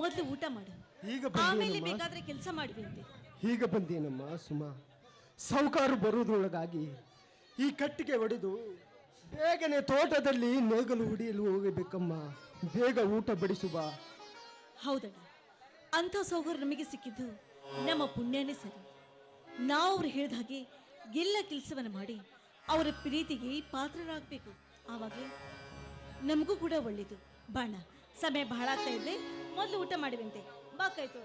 ಮೊದಲು ಊಟ ಮಾಡು. ಈಗ ಆಮೇಲೆ ಬಂದೇನಮ್ಮ ಬೇಕಾದ್ರೆ ಕೆಲಸ ಮಾಡುವಂತೆ ಈಗ ಬಂದೇನಮ್ಮ ಸುಮ? ಸಾವುಕಾರು ಬರೋದ್ರೊಳಗಾಗಿ ಈ ಕಟ್ಟಿಗೆ ಒಡೆದು ಬೇಗನೆ ತೋಟದಲ್ಲಿ ನೇಗಲು ಹೊಡೆಯಲು ಹೋಗಬೇಕಮ್ಮ. ಬೇಗ ಊಟ ಬಡಿಸುವ. ಹೌದಣ್ಣ. ಅಂಥ ಸೌಕರ್ಯ ನಮಗೆ ಸಿಕ್ಕಿದ್ದು ನಮ್ಮ ಪುಣ್ಯನೇ ಸರಿ. ನಾವು ಅವ್ರು ಹೇಳಿದ ಹಾಗೆ ಎಲ್ಲ ಕೆಲಸವನ್ನು ಮಾಡಿ ಅವರ ಪ್ರೀತಿಗೆ ಪಾತ್ರರಾಗಬೇಕು. ಆವಾಗ ನಮಗೂ ಕೂಡ ಒಳ್ಳೆಯದು ಬಾಣ ಸಮಯ ಬಹಳ ಆಗ್ತಾ ಇದೆ. ಮೊದಲು ಊಟ ಮಾಡಿವಂತೆ ಬಾ ಕಾಯ್ತು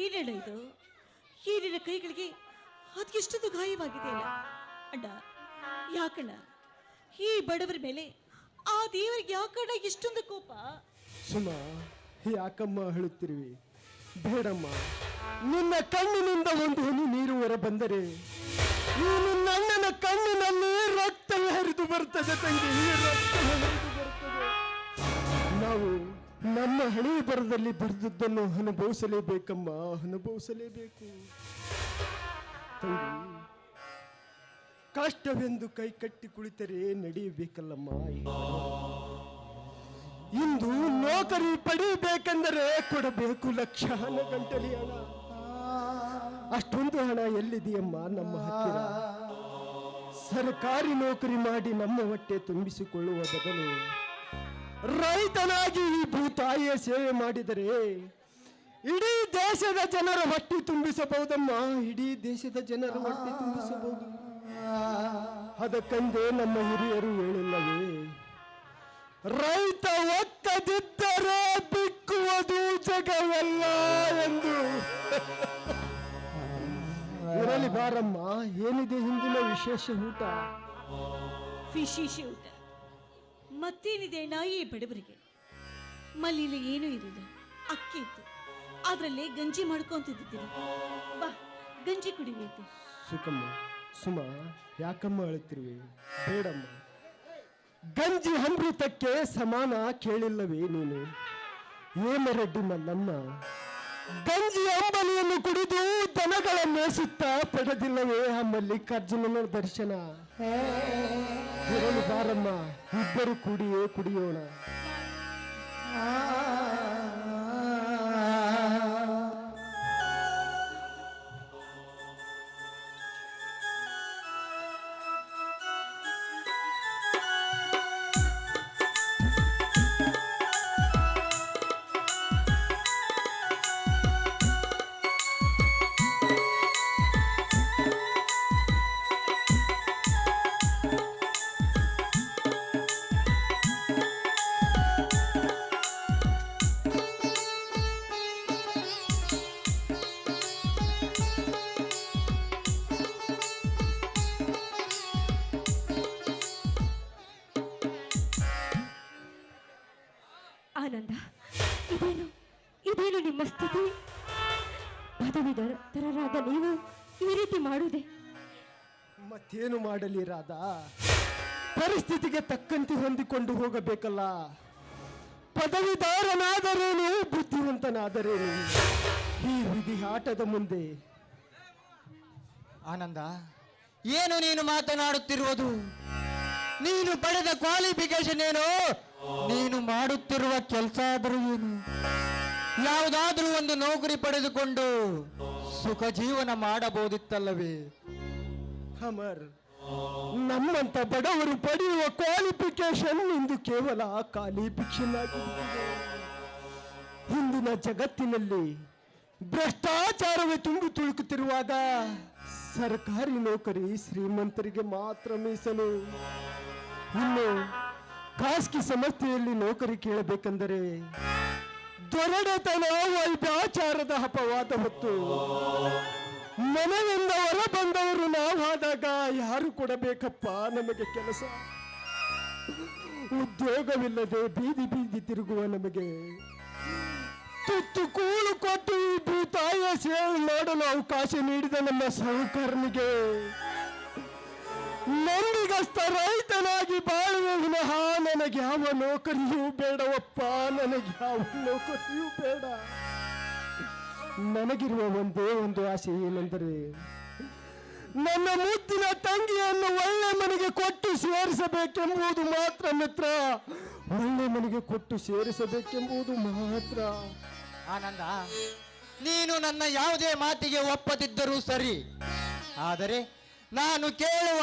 ಏನೇಳ ಇದು. ಏನಿನ ಕೈಗಳಿಗೆ ಅದಕ್ಕೆಷ್ಟೊಂದು ಗಾಯವಾಗಿದೆಯಲ್ಲ ಅಣ್ಣ, ಯಾಕಣ್ಣ? ಈ ಬಡವರ ಮೇಲೆ ಆ ದೇವರಿಗೆ ಯಾಕಣ್ಣ ಎಷ್ಟೊಂದು ಕೋಪ? ಸುಮ ಯಾಕಮ್ಮ ಹೇಳುತ್ತಿರುವಿ? ಬೇಡಮ್ಮ, ನಿನ್ನ ಕಣ್ಣಿನಿಂದ ಒಂದು ಹನಿ ನೀರು ಹೊರ ಬಂದರೆ ಈ ನಿನ್ನ ಕಣ್ಣಿನಲ್ಲಿ ರಕ್ತ ಹರಿದು ಬರ್ತದೆ ತಂಗಿ ನಾವು ನಮ್ಮ ಹಣೆ ಬರದಲ್ಲಿ ಬರೆದದ್ದನ್ನು ಅನುಭವಿಸಲೇಬೇಕಮ್ಮ, ಅನುಭವಿಸಲೇಬೇಕು. ಕಷ್ಟವೆಂದು ಕೈ ಕಟ್ಟಿ ಕುಳಿತರೆ ನಡೆಯಬೇಕಲ್ಲಮ್ಮ. ಇಂದು ನೌಕರಿ ಪಡಿಬೇಕೆಂದರೆ ಕೊಡಬೇಕು ಲಕ್ಷ ಹಣ ಗಂಟಲಿ ಹಣ ಅಷ್ಟೊಂದು ಹಣ ಎಲ್ಲಿದೆಯಮ್ಮ ನಮ್ಮ ಹತ್ತಿರ? ಸರ್ಕಾರಿ ನೌಕರಿ ಮಾಡಿ ನಮ್ಮ ಹೊಟ್ಟೆ ತುಂಬಿಸಿಕೊಳ್ಳುವ ಬದಲು ರೈತನಾಗಿ ಈ ಭೂತಾಯಿಯ ಸೇವೆ ಮಾಡಿದರೆ ಇಡೀ ದೇಶದ ಜನರ ಹೊಟ್ಟೆ ತುಂಬಿಸಬಹುದಮ್ಮ? ಇಡೀ ದೇಶದ ಜನರ ಹೊಟ್ಟೆ ತುಂಬಿಸಬಹುದು. ಅದಕ್ಕಂದೇ ನಮ್ಮ ಹಿರಿಯರು ಹೇಳಿಲ್ಲವೇ? ರೈತ ಒಕ್ಕದಿದ್ದರೆ ಬಿಕ್ಕುವುದು ಜಗವಲ್ಲ ಎಂದು. ಇರಲಿ ಬಾರಮ್ಮ ಏನಿದೆ ಹಿಂದಿನ ವಿಶೇಷ ಊಟ? ವಿಶೇಷ ಊಟ. ಮತ್ತೇನಿದೆ ನಾಯಿ ಬಡವರಿಗೆ? ಮಲ್ಲಿಲಿ ಏನೂ ಇರಲಿಲ್ಲ ಅಕ್ಕಿ ಇತ್ತು. ಅದರಲ್ಲಿ ಗಂಜಿ ಮಾಡ್ಕೊಂತಿದ್ದೀರಿ ಬಾ ಗಂಜಿ ಕುಡಿಬೇಕು. ಸುಖಮ್ಮ ಸುಮ ಯಾಕಮ್ಮ ಅಳುತ್ತಿರುವೆ? ಬೇಡಮ್ಮ. ಗಂಜಿ ಅಮೃತಕ್ಕೆ ಸಮಾನ ಕೇಳಿಲ್ಲವೇ ನೀನು? ಏಮರೆಡ್ಡಿ ಮಲ್ಲಮ್ಮ ಗಂಜಿ ಅಂಬಲಿಯನ್ನು ಕುಡಿದು ದನಗಳ ಮೇಸುತ್ತಾ ಪಡೆದಿಲ್ಲವೇ ಆ ಮಲ್ಲಿಕಾರ್ಜುನನ ದರ್ಶನ? ಬಾರಮ್ಮ, ಇಬ್ಬರು ಕುಡಿಯೇ ಕುಡಿಯೋಣ. ನಿಮ್ಮ ಸ್ಥಿತಿ ಪದವೀಧರರಾದ ನೀವು ಈ ರೀತಿ ಮಾಡುವುದೇ? ಮತ್ತೇನು ಮಾಡಲಿ ರಾಧ? ಪರಿಸ್ಥಿತಿಗೆ ತಕ್ಕಂತೆ ಹೊಂದಿಕೊಂಡು ಹೋಗಬೇಕಲ್ಲ. ಪದವೀಧರನಾದರೇನು ಬುದ್ಧಿವಂತನಾದರೇನು ಈ ವಿಧಿ ಆಟದ ಮುಂದೆ. ಆನಂದ ಏನು ನೀನು ಮಾತನಾಡುತ್ತಿರುವುದು? ನೀನು ಪಡೆದ ಕ್ವಾಲಿಫಿಕೇಶನ್ ಏನು? ನೀನು ಮಾಡುತ್ತಿರುವ ಕೆಲಸ ಆದರೂ ಏನು? ಯಾವುದಾದ್ರೂ ಒಂದು ನೌಕರಿ ಪಡೆದುಕೊಂಡು ಸುಖ ಜೀವನ ಮಾಡಬಹುದಿತ್ತಲ್ಲವೇ? ಅಮರ್, ನಮ್ಮಂತ ಬಡವರು ಪಡೆಯುವ ಕ್ವಾಲಿಫಿಕೇಶನ್ ಇಂದು ಕೇವಲ ಕ್ವಾಲಿಫಿಕೇಶನ್ ಆಗಿದೆ ಇಂದಿನ ಜಗತ್ತಿನಲ್ಲಿ ಭ್ರಷ್ಟಾಚಾರವೇ ತುಂಬಿ ತುಳುಕುತ್ತಿರುವಾಗ ಸರ್ಕಾರಿ ನೌಕರಿ ಶ್ರೀಮಂತರಿಗೆ ಮಾತ್ರ ಮೀಸಲು. ಇನ್ನು ಖಾಸಗಿ ಸಂಸ್ಥೆಯಲ್ಲಿ ನೌಕರಿ ಕೇಳಬೇಕೆಂದರೆ ದೊರಡೆತನ ವೈಭಾಚಾರದ ಅಪವಾದ ಹೊತ್ತು ಮನೆಯಿಂದ ಹೊರ ಬಂದವರು ನಾವಾದಾಗ ಯಾರು ಕೊಡಬೇಕಪ್ಪ ನಮಗೆ ಕೆಲಸ? ಉದ್ಯೋಗವಿಲ್ಲದೆ ಬೀದಿ ಬೀದಿ ತಿರುಗುವ ನಮಗೆ. ತುತ್ತು ಕೂಳು ಕೊಟ್ಟು ಭೂತಾಯ ಸೇವೆ ಮಾಡಲು ಅವಕಾಶ ನೀಡಿದ ನಮ್ಮ ಸಹಕರ್ಮಿಗೆ. ನಂಬಿಗಸ್ತ ರೈತನಾಗಿ ಬಾಳುವ ವಿನಃ ನನಗೆ ಯಾವ ನೌಕರಿಯೂ ಬೇಡವಪ್ಪ, ನನಗೆ ಯಾವ ನೌಕರಿಯೂ ಬೇಡ. ನನಗಿರುವ ಒಂದೇ ಒಂದು ಆಸೆ ಏನೆಂದರೆ, ನನ್ನ ಮುತ್ತಿನ ತಂಗಿಯನ್ನು ಒಳ್ಳೆ ಮನೆಗೆ ಕೊಟ್ಟು ಸೇರಿಸಬೇಕೆಂಬುದು ಮಾತ್ರ ಮಿತ್ರ. ಒಳ್ಳೆ ಮನೆಗೆ ಕೊಟ್ಟು ಸೇರಿಸಬೇಕೆಂಬುದು ಮಾತ್ರ. ಆನಂದ, ನೀನು ನನ್ನ ಯಾವುದೇ ಮಾತಿಗೆ ಒಪ್ಪದಿದ್ದರೂ ಸರಿ. ಆದರೆ ನಾನು ಕೇಳುವ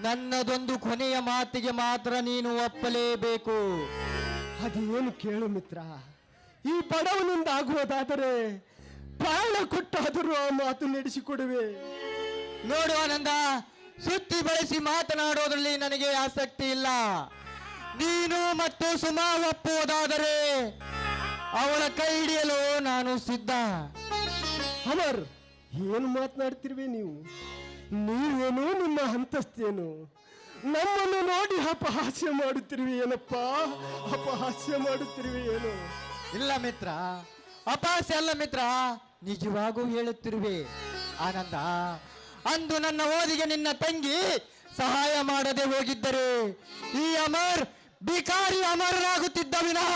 ನನ್ನದೊಂದು ಕೊನೆಯ ಮಾತಿಗೆ ಮಾತ್ರ ನೀನು ಒಪ್ಪಲೇಬೇಕು. ಅದೇನು ಕೇಳು ಮಿತ್ರ ಈ ಬಡವನಿಂದ ಆಗುವುದಾದರೆ ಪ್ರಾಣ ಕೊಟ್ಟಾದರೂ ಆ ಮಾತು ನಡೆಸಿಕೊಡುವೆ. ನೋಡು ಆನಂದ ಸುತ್ತಿ ಬಳಸಿ ಮಾತನಾಡೋದ್ರಲ್ಲಿ ನನಗೆ ಆಸಕ್ತಿ ಇಲ್ಲ. ನೀನು ಮತ್ತು ಸುಮಾ ಒಪ್ಪುವುದಾದರೆ ಅವಳ ಕೈ ಹಿಡಿಯಲು ನಾನು ಸಿದ್ಧ. ಅಮರ್ ಏನು ಮಾತನಾಡ್ತಿರುವೆ ನೀವು? ನೀವೇನು ನಿಮ್ಮ ಹಂತಸ್ತೇನು ನಮ್ಮನ್ನು ನೋಡಿ ಅಪಹಾಸ್ಯ ಮಾಡುತ್ತಿರುವೆ ಏನಪ್ಪ? ಅಪಹಾಸ್ಯ ಮಾಡುತ್ತಿರುವೆ ಏನು? ಇಲ್ಲ ಮಿತ್ರ ಅಪಹಾಸ್ಯ ಅಲ್ಲ ಮಿತ್ರ ನಿಜವಾಗೂ ಹೇಳುತ್ತಿರುವೆ. ಆನಂದ ಅಂದು ನನ್ನ ಓದಿಗೆ ನಿನ್ನ ತಂಗಿ ಸಹಾಯ ಮಾಡದೆ ಹೋಗಿದ್ದರೆ ಈ ಅಮರ್ ಬಿಕಾರಿ ಅಮರನಾಗುತ್ತಿದ್ದ ವಿನಃ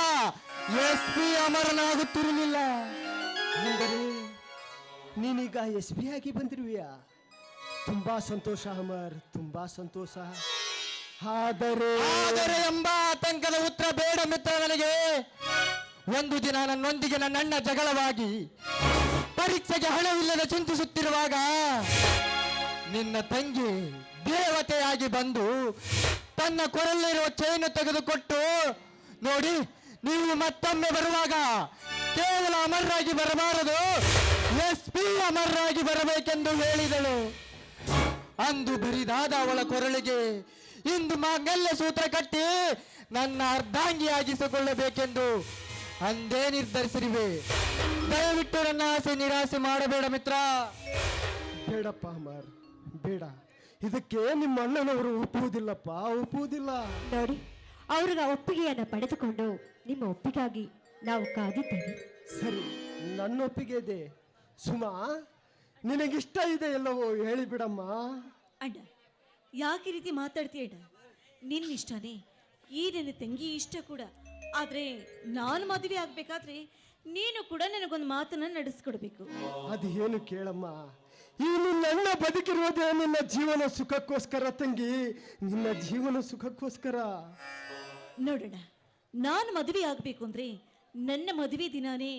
ಎಸ್ ಪಿ ಅಮರನಾಗುತ್ತಿರಲಿಲ್ಲ. ನೀನೀಗ ಎಸ್ ಪಿ ಆಗಿ ಬಂದಿರುವೆಯಾ? ತುಂಬಾ ಸಂತೋಷ ಅಮರ್ ತುಂಬಾ ಸಂತೋಷ. ಆದರೆ ಆದರೆ ಎಂಬ ಆತಂಕದ ಉತ್ತರ ಬೇಡ ಮಿತ್ರ ನನಗೆ. ಒಂದು ದಿನ ನನ್ನೊಂದಿಗೆ ನನ್ನಣ್ಣ ಜಗಳವಾಗಿ ಪರೀಕ್ಷೆಗೆ ಹಣವಿಲ್ಲದೆ ಚಿಂತಿಸುತ್ತಿರುವಾಗ ನಿನ್ನ ತಂಗಿ ದೇವತೆಯಾಗಿ ಬಂದು ತನ್ನ ಕೊರಲ್ಲಿರುವ ಚೈನು ತೆಗೆದುಕೊಟ್ಟು, ನೋಡಿ, ನೀವು ಮತ್ತೊಮ್ಮೆ ಬರುವಾಗ ಕೇವಲ ಅಮರ್ರಾಗಿ ಬರಬಾರದು. ಎಸ್ ಪಿ ಅಮರ್ರಾಗಿ ಬರಬೇಕೆಂದು ಹೇಳಿದಳು. ಅಂದು ಬರಿದಾದ ಅವಳ ಕೊರಳಿಗೆ ಇಂದು ಮಾಂಗಲ್ಯ ಸೂತ್ರ ಕಟ್ಟಿ ನನ್ನ ಅರ್ಧಾಂಗಿಯಾಗಿಸಿಕೊಳ್ಳಬೇಕೆಂದು ಅಂದೇ ನಿರ್ಧರಿಸಿರುವೆ. ದಯವಿಟ್ಟು ನನ್ನ ಆಸೆ ನಿರಾಸೆ ಮಾಡಬೇಡ ಮಿತ್ರ. ಬೇಡಪ್ಪ ಅಮರ್ ಬೇಡ. ಇದಕ್ಕೆ ನಿಮ್ಮ ಅಣ್ಣನವರು ಒಪ್ಪುವುದಿಲ್ಲಪ್ಪ ಒಪ್ಪುವುದಿಲ್ಲ. ನೋಡಿ ಅವ್ರಿಗೆ ಒಪ್ಪಿಗೆಯನ್ನು ಪಡೆದುಕೊಂಡು ನಿಮ್ಮ ಒಪ್ಪಿಗಾಗಿ ನಾವು ಕಾದಿದ್ದೇವೆ. ಸರಿ ನನ್ನ ಒಪ್ಪಿಗೆ ಇದೆ ಸುಮಾ ನಿನಗಿಷ್ಟ ಇದೆ ಎಲ್ಲವೋ ಹೇಳಿಬಿಡಮ್ಮ ಅಣ್ಣ ಯಾಕೆ ಈ ರೀತಿ ಮಾತಾಡ್ತೀಯ ಅಣ್ಣ ನಿನ್ನ ಇಷ್ಟನೇ ಈ ನನ್ನ ತಂಗಿ ಇಷ್ಟ ಕೂಡ. ಆದರೆ ನಾನು ಮದುವೆ ಆಗ್ಬೇಕಾದ್ರೆ ನೀನು ಕೂಡ ನನಗೊಂದು ಮಾತನ್ನ ನಡೆಸ್ಕೊಡ್ಬೇಕು. ಅದು ಏನು ಕೇಳಮ್ಮ ಈ ನಿನ್ನ ಅಣ್ಣ ಬದುಕಿರುವುದೇ ನಿನ್ನ ಜೀವನ ಸುಖಕ್ಕೋಸ್ಕರ ತಂಗಿ ನಿನ್ನ ಜೀವನ ಸುಖಕ್ಕೋಸ್ಕರ. ನೋಡೋಣ ನಾನು ಮದುವೆ ಆಗಬೇಕು ಅಂದ್ರೆ ನನ್ನ ಮದುವೆ ದಿನಾನೇ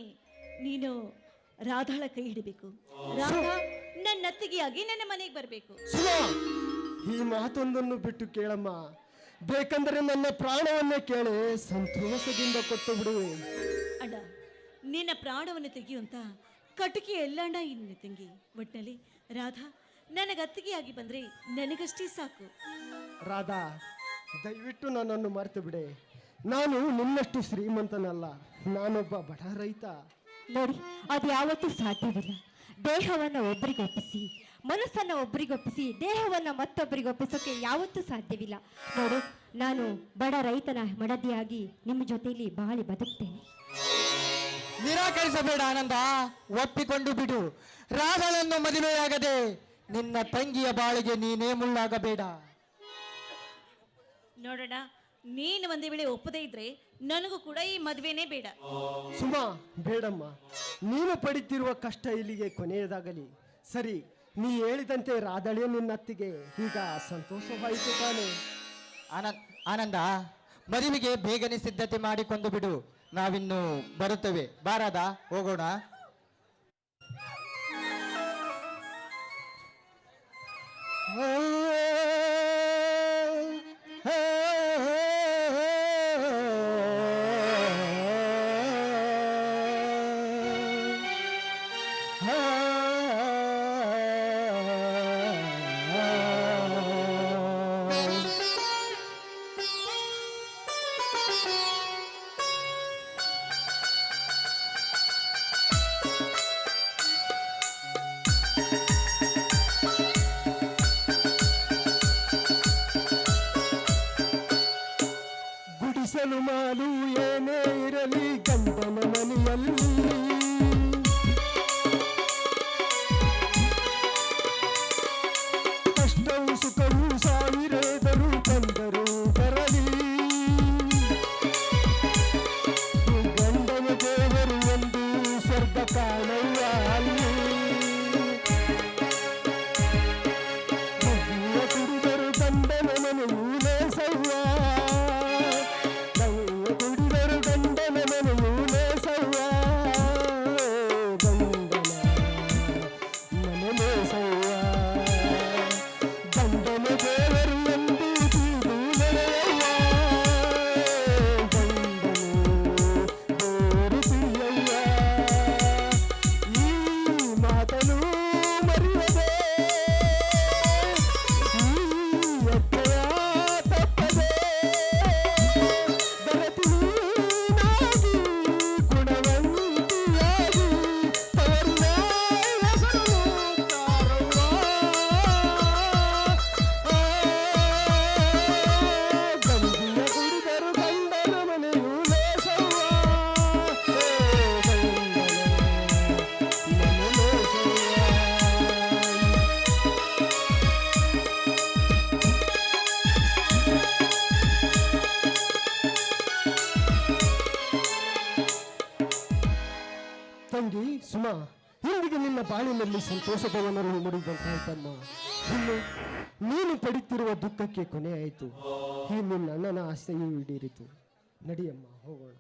ನೀನು ರಾಧಾಳ ಕೈ ಹಿಡಿಬೇಕು. ರಾಧಾ ನನ್ನ ಅತ್ತಿಗೆಯಾಗಿ ನನ್ನ ಮನೆಗೆ ಬರಬೇಕು. ಈ ಮಾತೊಂದನ್ನು ಬಿಟ್ಟು ಕೇಳಮ್ಮ. ಬೇಕಂದ್ರೆ ನನ್ನ ಪ್ರಾಣವನ್ನೇ ಕೇಳಿ ಸಂತೋಷದಿಂದ ಕೊಟ್ಟು ಬಿಡುವೆ ಅಡ ನಿನ್ನ ಪ್ರಾಣವನ್ನು ತೆಗೆಯುವಂತ ಕಟುಕಿ ಎಲ್ಲಣ್ಣ ಇನ್ನ ತಂಗಿ. ಒಟ್ಟಿನಲ್ಲಿ ರಾಧಾ ನನಗೆ ಅತ್ತಿಗೆಯಾಗಿ ಬಂದ್ರೆ ನನಗಷ್ಟೇ ಸಾಕು. ರಾಧಾ ದಯವಿಟ್ಟು ನನ್ನನ್ನು ಮರೆತು ಬಿಡೆ. ನಾನು ನಿನ್ನಷ್ಟು ಶ್ರೀಮಂತನಲ್ಲ. ನಾನೊಬ್ಬ ಬಡ ರೈತ. ನೋಡಿ ಅದು ಯಾವತ್ತೂ ಸಾಧ್ಯವಿಲ್ಲ. ದೇಹವನ್ನು ಒಬ್ಬರಿಗೊಪ್ಪಿಸಿ ಮನಸ್ಸನ್ನು ಒಬ್ಬರಿಗೊಪ್ಪಿಸಿ ದೇಹವನ್ನು ಮತ್ತೊಬ್ಬರಿಗೊಪ್ಪಿಸೋಕೆ ಯಾವತ್ತೂ ಸಾಧ್ಯವಿಲ್ಲ. ನೋಡು ನಾನು ಬಡ ರೈತನ ಮಡದಿಯಾಗಿ ನಿಮ್ಮ ಜೊತೆಯಲ್ಲಿ ಬಾಳಿ ಬದುಕ್ತೇನೆ. ನಿರಾಕರಿಸಬೇಡ ಆನಂದ ಒಪ್ಪಿಕೊಂಡು ಬಿಡು. ರಾಧಳನ್ನು ಮದುವೆಯಾಗದೆ ನಿನ್ನ ತಂಗಿಯ ಬಾಳಿಗೆ ನೀನೇ ಮುಳ್ಳಾಗಬೇಡ. ನೋಡೋಣ ನೀನು ಒಂದೇ ವೇಳೆ ಒಪ್ಪದೇ ಇದ್ರೆ ನನಗೂ ಕೂಡ ಈ ಮದುವೆನೇ ಬೇಡ. ಸುಮಾ ಬೇಡಮ್ಮ. ನೀನು ಪಡಿತಿರುವ ಕಷ್ಟ ಇಲ್ಲಿಗೆ ಕೊನೆಯದಾಗಲಿ. ಸರಿ ನೀ ಹೇಳಿದಂತೆ ರಾಧಳೆ ನಿನ್ನತ್ತಿಗೆ. ಈಗ ಸಂತೋಷವಾಯಿತು ತಾನೆ. ಆನಂದ್ ಆನಂದ ಮದುವೆಗೆ ಬೇಗನೆ ಸಿದ್ಧತೆ ಮಾಡಿಕೊಂಡು ಬಿಡು. ನಾವಿನ್ನು ಬರುತ್ತೇವೆ. ಬಾರದ ಹೋಗೋಣ. ಗುಡಿಸಲು ಮಾಲು ಏನೇ ಇರಲಿ ಗಂಡನ ಮನೆಯಲ್ಲಿ ಸುಮಾ, ಇಂದಿಗೆ ನಿನ್ನ ಬಾಳಿನಲ್ಲಿ ಸಂತೋಷದವನರು ಮುಡಿದಂತಾಯ್ತಮ್ಮ ಇನ್ನು ನೀನು ಪಡಿತಿರುವ ದುಃಖಕ್ಕೆ ಕೊನೆ ಆಯಿತು ಈ ನಿನ್ನ ಅಣ್ಣನ ಆಸೆಯೂ ಈಡೇರಿತು. ನಡಿಯಮ್ಮ, ಹೋಗೋಣ.